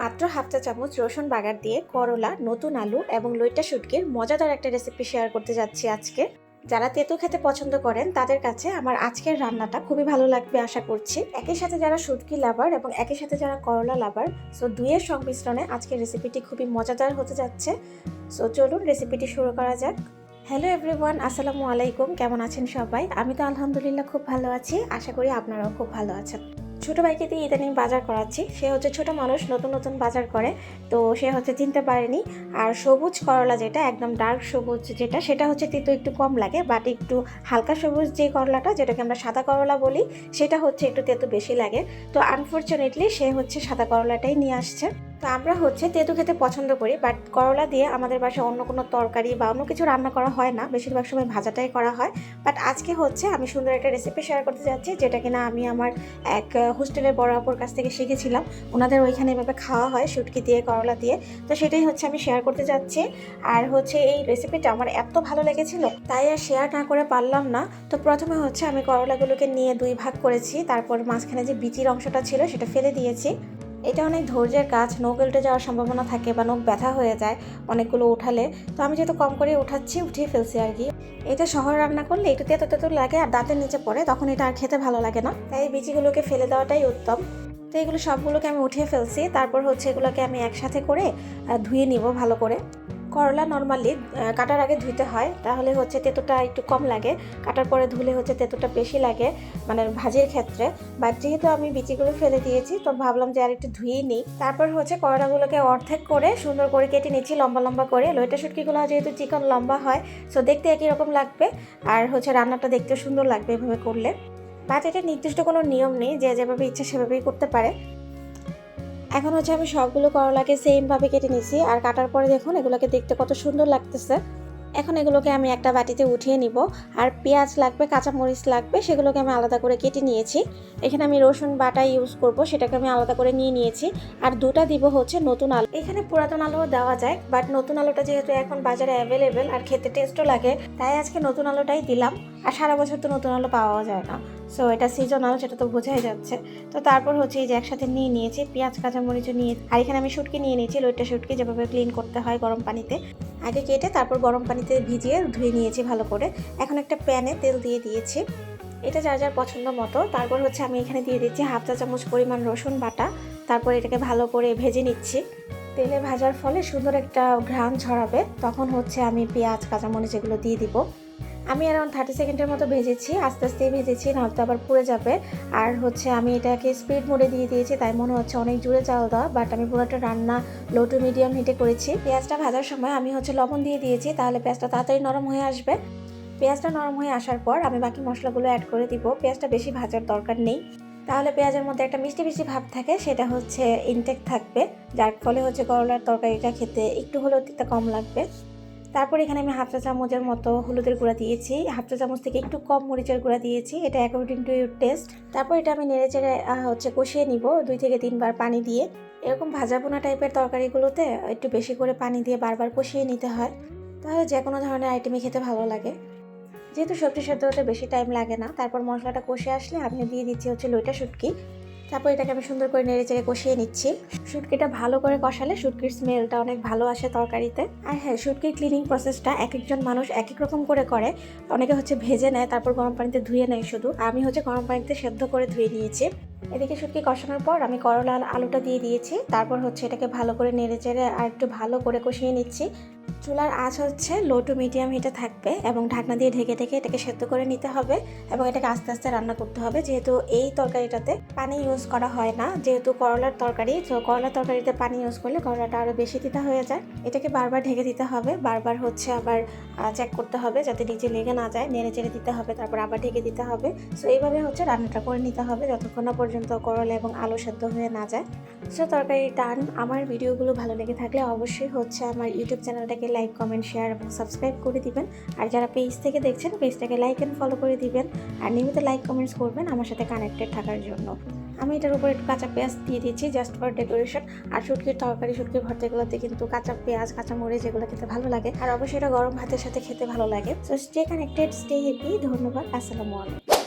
মাত্র হাফ চা চামচ রসুন বাগার দিয়ে করলা, নতুন আলু এবং লইটা শুটকির মজাদার একটা রেসিপি শেয়ার করতে যাচ্ছি আজকে। যারা তেতো খেতে পছন্দ করেন, তাদের কাছে আমার আজকের রান্নাটা খুবই ভালো লাগবে আশা করছি। একই সাথে যারা শুটকি লাভার এবং একই সাথে যারা করলা লাভার সো দুইয়ের সংমিশ্রণে আজকের রেসিপিটি খুবই মজাদার হতে যাচ্ছে। সো চলুন রেসিপিটি শুরু করা যাক। হ্যালো এভরিওয়ান আসসালামু আলাইকুম। কেমন আছেন সবাই? আমি তো আলহামদুলিল্লাহ খুব ভালো আছি। আশা করি আপনারাও খুব ভালো আছেন। ছোট ভাইকে দিয়ে ইদানিং বাজার করাচ্ছি। সে হচ্ছে ছোট মানুষ, নতুন নতুন বাজার করে। তো সে হচ্ছে চিনতে পারেনি। আর সবুজ করলা যেটা, একদম ডার্ক সবুজ যেটা, সেটা হচ্ছে তিতো একটু কম লাগে বাট একটু হালকা সবুজ যে করলাটা, যেটাকে আমরা সাদা করলা বলি, সেটা হচ্ছে একটু তেতো বেশি লাগে। তো আনফর্চুনেটলি সে হচ্ছে সাদা করলাটাই নিয়ে আসছে। তো আমরা হচ্ছে তেঁতু খেতে পছন্দ করি বাট করলা দিয়ে আমাদের বাসায় অন্য কোনো তরকারি বা অন্য কিছু রান্না করা হয় না। বেশিরভাগ সময় ভাজাটাই করা হয়। বাট আজকে হচ্ছে আমি সুন্দর একটা রেসিপি শেয়ার করতে যাচ্ছি, যেটা কিনা আমি আমার এক হোস্টেলের বড় আপুর কাছ থেকে শিখেছিলাম। ওনাদের ওইখানে এভাবে খাওয়া হয়, শুটকি দিয়ে, করলা দিয়ে। তো সেটাই হচ্ছে আমি শেয়ার করতে যাচ্ছি। আর হচ্ছে এই রেসিপিটা আমার এত ভালো লেগেছিল, তাই আর শেয়ার না করে পারলাম না। তো প্রথমে হচ্ছে আমি করলাগুলোকে নিয়ে দুই ভাগ করেছি, তারপর মাঝখানে যে বিচির অংশটা ছিল সেটা ফেলে দিয়েছি। এটা অনেক ধৈর্যের কাজ, নখ উল্টে যাওয়ার সম্ভাবনা থাকে বা নখ ব্যথা হয়ে যায় অনেকগুলো উঠালে। তো আমি যেহেতু কম করে উঠাচ্ছি, উঠিয়ে ফেলছি আর কি। এটা শহর রান্না করলে একটু তেতো তেতো লাগে আর দাঁতের নিচে পড়ে, তখন এটা আর খেতে ভালো লাগে না। তাই বিচিগুলোকে ফেলে দেওয়াটাই উত্তম। তো এগুলো সবগুলোকে আমি উঠিয়ে ফেলছি। তারপর হচ্ছে এগুলোকে আমি একসাথে করে ধুয়ে নিব ভালো করে। করলা নর্মালি কাটার আগে ধুইতে হয়, তাহলে হচ্ছে তেঁতোটা একটু কম লাগে। কাটার পরে ধুলে হচ্ছে তেঁতোটা বেশি লাগে মানে ভাজির ক্ষেত্রে। বাট যেহেতু আমি বিচিগুলো ফেলে দিয়েছি, তো ভাবলাম যে আর একটু ধুয়েই নিই। তারপর হচ্ছে করলাগুলোকে অর্ধেক করে সুন্দর করে কেটে নিচ্ছি, লম্বা লম্বা করে। লইটা শুটকিগুলো যেহেতু চিকন লম্বা হয় সো দেখতে একই রকম লাগবে। আর হচ্ছে রান্নাটা দেখতে সুন্দর লাগবে এভাবে করলে। বাট এটা নির্দিষ্ট কোনো নিয়ম নেই, যে যেভাবে ইচ্ছা সেভাবেই করতে পারে। এখন হচ্ছে আমি সবগুলো করলাকে সেমভাবে কেটে নিয়েছি। আর কাটার পরে দেখুন, এগুলোকে দেখতে কত সুন্দর লাগতেছে। এখন এগুলোকে আমি একটা বাটিতে উঠিয়ে নিব। আর পেঁয়াজ লাগবে, কাঁচামরিচ লাগবে, সেগুলোকে আমি আলাদা করে কেটে নিয়েছি। এখানে আমি রসুন বাটা ইউজ করব, সেটাকে আমি আলাদা করে নিয়ে নিয়েছি। আর দুটা দিব হচ্ছে নতুন আলু। এখানে পুরাতন আলুও দেওয়া যায় বাট নতুন আলুটা যেহেতু এখন বাজারে অ্যাভেলেবেল আর খেতে টেস্টও লাগে, তাই আজকে নতুন আলুটাই দিলাম। আর সারা বছর তো নতুন আলু পাওয়া যায় না। সো এটা সিজনাল সেটা তো বোঝাই যাচ্ছে। তো তারপর হচ্ছে এই যে একসাথে নিয়ে নিয়েছি, পেঁয়াজ, কাঁচামরিচও নিয়ে আর এখানে আমি শুটকি নিয়ে নিয়েছি লইটা শুটকি যেভাবে ক্লিন করতে হয় গরম পানিতে। আগে কেটে তারপর গরম পানিতে ভিজিয়ে ধুয়ে নিয়েছি ভালো করে। এখন একটা প্যানে তেল দিয়ে দিয়েছি। এটা যার যার পছন্দ মতো। তারপর হচ্ছে আমি এখানে দিয়ে দিচ্ছি হাফ চা চামচ পরিমাণ রসুন বাটা। তারপর এটাকে ভালো করে ভেজে নিচ্ছি। তেলে ভাজার ফলে সুন্দর একটা ঘ্রাণ ছড়াবে। তখন হচ্ছে আমি পেঁয়াজ, কাঁচামরিচ এগুলো দিয়ে দিব। আমি অ্যারাউন্ড থার্টি সেকেন্ডের মতো ভেজেছি, আস্তে আস্তে ভেজেছি নয়তো আবার পুড়ে যাবে। আর হচ্ছে আমি এটাকে স্পিড মোডে দিয়ে দিয়েছি, তাই মনে হচ্ছে অনেক জুড়ে চাল দেওয়া বাট আমি পুরোটা রান্না লো টু মিডিয়াম হিটে করেছি। পেঁয়াজটা ভাজার সময় আমি হচ্ছে লবণ দিয়ে দিয়েছি, তাহলে পেঁয়াজটা তাড়াতাড়ি নরম হয়ে আসবে। পেঁয়াজটা নরম হয়ে আসার পর আমি বাকি মশলাগুলো অ্যাড করে দিব, পেঁয়াজটা বেশি ভাজার দরকার নেই। তাহলে পেঁয়াজের মধ্যে একটা মিষ্টি মিষ্টি ভাব থাকে, সেটা হচ্ছে ইনটেক থাকবে, যার ফলে হচ্ছে করলার তরকারিটা খেতে একটু হলেও তিতা কম লাগবে। তারপর এখানে আমি হাফ চা চামচের মতো হলুদের গুঁড়া দিয়েছি। হাফ চা চামচ থেকে একটু কম মরিচের গুঁড়া দিয়েছি। এটা অ্যাকর্ডিং টু ইউর টেস্ট তারপর এটা আমি নেড়ে চেড়ে হচ্ছে কষিয়ে নিব দুই থেকে তিনবার পানি দিয়ে। এরকম ভাজা পোনা টাইপের তরকারিগুলোতে একটু বেশি করে পানি দিয়ে বারবার কষিয়ে নিতে হয়। তাহলে যে কোনো ধরনের আইটেমই খেতে ভালো লাগে। যেহেতু সবজি সেদ্ধ হতে বেশি টাইম লাগে না, তারপর মশলাটা কষে আসলে আমি দিয়ে দিচ্ছি হচ্ছে লইটা শুটকি। তারপর এটাকে আমি সুন্দর করে নেড়ে চেড়ে কষিয়ে নিচ্ছি। শুটকিটা ভালো করে কষালে শুটকির স্মেলটা অনেক ভালো আসে তরকারিতে। আর হ্যাঁ শুটকির ক্লিনিং প্রসেসটা এক একজন মানুষ এক এক রকম করে করে। অনেকে হচ্ছে ভেজে নেয়, তারপর গরম পানিতে ধুয়ে নেয় শুধু। আমি হচ্ছে গরম পানিতে সেদ্ধ করে ধুয়ে নিয়েছি। এদিকে শুটকি কষানোর পর আমি করলা আলুটা দিয়ে দিয়েছি। তারপর হচ্ছে এটাকে ভালো করে নেড়ে চেড়ে আর একটু ভালো করে কষিয়ে নিচ্ছি। চুলার আঁচ হচ্ছে লো টু মিডিয়াম হিটে থাকবে এবং ঢাকনা দিয়ে ঢেকে ঢেকে এটাকে সেদ্ধ করে নিতে হবে এবং এটাকে আস্তে আস্তে রান্না করতে হবে। যেহেতু এই তরকারিটাতে পানি ইউজ করা হয় না, যেহেতু করলার তরকারি, তো করলার তরকারিতে পানি ইউজ করলে করলাটা আরও বেশি দিতে হয়ে যায়। এটাকে বারবার ঢেকে দিতে হবে। বারবার হচ্ছে আবার চেক করতে হবে যাতে নিচে লেগে না যায়, নেড়ে চেড়ে দিতে হবে, তারপর আবার ঢেকে দিতে হবে। সো এইভাবে হচ্ছে রান্নাটা করে নিতে হবে যতক্ষণ না পর্যন্ত করলা এবং আলু সেদ্ধ হয়ে না যায়। সো তরকারি টান আমার ভিডিওগুলো ভালো লেগে থাকলে অবশ্যই হচ্ছে আমার ইউটিউব চ্যানেলটাকে লাইক কমেন্ট শেয়ার এবং সাবস্ক্রাইব করে দিবেন। আর যারা পেজ থেকে দেখছেন পেজটাকে লাইক অ্যান্ড ফলো করে দিবেন। আর নিয়মিত লাইক কমেন্টস করবেন আমার সাথে কানেক্টেড থাকার জন্য। আমি এটার উপরে একটু কাঁচা পেঁয়াজ দিয়ে দিয়েছি জাস্ট ফর ডেকোরেশন আর শুটকির তরকারি, শুটকির ভর্তা এগুলোতে কিন্তু কাঁচা পেঁয়াজ কাঁচা মরিচ এগুলো খেতে ভালো লাগে। আর অবশ্যই এটা গরম ভাতের সাথে খেতে ভালো লাগে। তো স্টে কানেক্টেড স্টে হ্যাপি ধন্যবাদ, আসসালামু আলাইকুম।